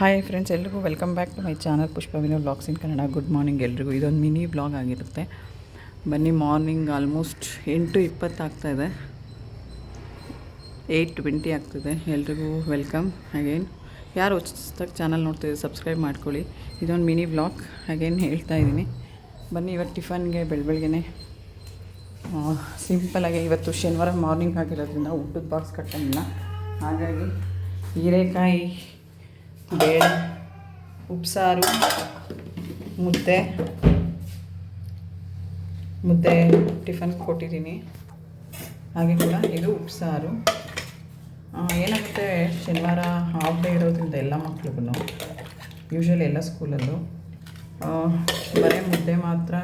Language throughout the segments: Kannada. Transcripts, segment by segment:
ಹಾಯ್ ಫ್ರೆಂಡ್ಸ್ ಎಲ್ರಿಗೂ welcome back to my channel Pushpa Vino blogs in Kannada good morning ಎಲ್ರಿಗೂ. ಇದೊಂದು ಮಿನಿ ಬ್ಲಾಗ್ ಆಗಿರುತ್ತೆ. ಬನ್ನಿ ಮಾರ್ನಿಂಗ್ ಆಲ್ಮೋಸ್ಟ್ ಎಂಟು ಇದೆ. ಏಯ್ಟ್ ಟ್ವೆಂಟಿ ಆಗ್ತಿದೆ ಎಲ್ರಿಗೂ ವೆಲ್ಕಮ್ ಅಗೇನ್ ಯಾರು ಹೊಸ್ದಾಗಿ ಚಾನಲ್ ನೋಡ್ತಿದ್ದೀವಿ ಸಬ್ಸ್ಕ್ರೈಬ್ ಮಾಡ್ಕೊಳ್ಳಿ. ಇದೊಂದು ಮಿನಿ ಬ್ಲಾಗ್ ಅಗೇನ್ ಹೇಳ್ತಾ ಇದ್ದೀನಿ. ಬನ್ನಿ, ಇವತ್ತು ಟಿಫನ್ಗೆ ಬೆಳಬೆಳಗ್ಗೆ ಸಿಂಪಲಾಗಿ ಇವತ್ತು ಶನಿವಾರ ಮಾರ್ನಿಂಗ್ ಆಗಿರೋದ್ರಿಂದ ಊಟದ ಬಾಕ್ಸ್ ಕಟ್ಟಂಗಿಲ್ಲ ಹಾಗಾಗಿ ಹೀರೆಕಾಯಿ ಬೇಳೆ, ಉಪ್ಸಾರು, ಮುದ್ದೆ. ಮುದ್ದೆ ಟಿಫನ್ ಕೊಟ್ಟಿದ್ದೀನಿ. ಹಾಗೆ ಕೂಡ ಇದು ಉಪ್ಸಾರು. ಏನಾಗುತ್ತೆ, ಶನಿವಾರ ಹಾಫ್ ಡೇ ಇರೋದ್ರಿಂದ ಎಲ್ಲ ಮಕ್ಳಿಗೂ ಯೂಶ್ವಲಿ ಎಲ್ಲ ಸ್ಕೂಲಲ್ಲೂ ಬರೀ ಮುದ್ದೆ ಮಾತ್ರ,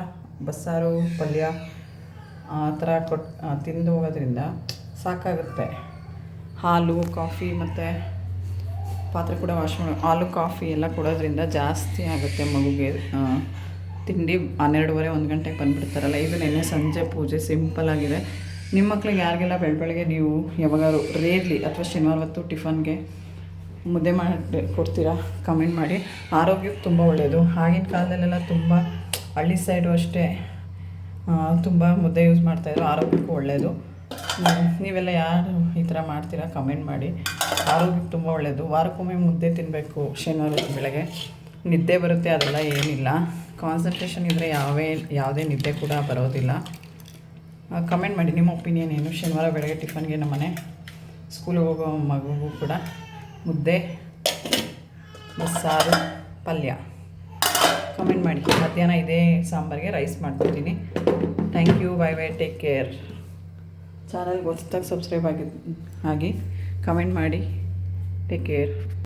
ಬಸ್ಸಾರು, ಪಲ್ಯ, ಆ ಥರ ಕೊಟ್ಟು ತಿಂದು ಹೋಗೋದ್ರಿಂದ ಸಾಕಾಗುತ್ತೆ. ಹಾಲು, ಕಾಫಿ ಮತ್ತು ಪಾತ್ರೆ ಕೂಡ ವಾಶ್ ಮಾಡಿ. ಹಾಲು ಕಾಫಿ ಎಲ್ಲ ಕೊಡೋದ್ರಿಂದ ಜಾಸ್ತಿ ಆಗುತ್ತೆ ಮಗುಗೆ. ತಿಂಡಿ ಹನ್ನೆರಡುವರೆ, ಒಂದು ಗಂಟೆಗೆ ಬಂದುಬಿಡ್ತಾರಲ್ಲ. ಇದು ನೆನ್ನೆ ಸಂಜೆ ಪೂಜೆ ಸಿಂಪಲ್ ಆಗಿದೆ. ನಿಮ್ಮ ಮಕ್ಳಿಗೆ ಯಾರಿಗೆಲ್ಲ ಬೆಳ ಬೆಳಗ್ಗೆ ನೀವು ಯಾವಾಗಾದ್ರು ರೇರ್ಲಿ ಅಥವಾ ಶನಿವಾರ ಹೊತ್ತು ಟಿಫನ್ಗೆ ಮುದ್ದೆ ಮಾಡಿ ಕೊಡ್ತೀರಾ? ಕಮೆಂಟ್ ಮಾಡಿ. ಆರೋಗ್ಯಕ್ಕೆ ತುಂಬ ಒಳ್ಳೆಯದು ಆಗಿನ ಕಾಲದಲ್ಲೆಲ್ಲ ತುಂಬ ಹಳ್ಳಿ ಸೈಡು ಅಷ್ಟೇ ತುಂಬ ಮುದ್ದೆ ಯೂಸ್ ಮಾಡ್ತಾಯಿದ್ರು ಆರೋಗ್ಯಕ್ಕೂ ಒಳ್ಳೆಯದು ನೀವೆಲ್ಲ ಯಾರು ಈ ಥರ ಮಾಡ್ತೀರಾ? ಕಮೆಂಟ್ ಮಾಡಿ. ಆರೋಗ್ಯಕ್ಕೆ ತುಂಬ ಒಳ್ಳೆಯದು ವಾರಕ್ಕೊಮ್ಮೆ ಮುದ್ದೆ ತಿನ್ನಬೇಕು ಶನಿವಾರ ಬೆಳಗ್ಗೆ. ನಿದ್ದೆ ಬರುತ್ತೆ, ಅದೆಲ್ಲ ಏನಿಲ್ಲ. ಕಾನ್ಸಂಟ್ರೇಷನ್ ಇದ್ದರೆ ಯಾವೇ, ಯಾವುದೇ ನಿದ್ದೆ ಕೂಡ ಬರೋದಿಲ್ಲ. ಕಮೆಂಟ್ ಮಾಡಿ. ನಿಮ್ಮ ಒಪಿನಿಯನ್ ಏನು? ಶನಿವಾರ ಬೆಳಗ್ಗೆ ಟಿಫನ್ಗೆ ನಮ್ಮನೆ ಸ್ಕೂಲಿಗೆ ಹೋಗೋ ಮಗುಗೂ ಕೂಡ ಮುದ್ದೆ, ಬಸ್ಸಾರು, ಪಲ್ಯ. ಕಮೆಂಟ್ ಮಾಡಿ. ಮಧ್ಯಾಹ್ನ ಇದೇ ಸಾಂಬಾರಿಗೆ ರೈಸ್ ಮಾಡ್ಕೊತೀನಿ thank you bye bye take care ಚಾನಲ್ಗೆ ಹೊಸ್ದಾಗಿ ಸಬ್ಸ್ಕ್ರೈಬ್ ಆಗಿ ಆಗಿ. ಕಮೆಂಟ್ ಮಾಡಿ. Take care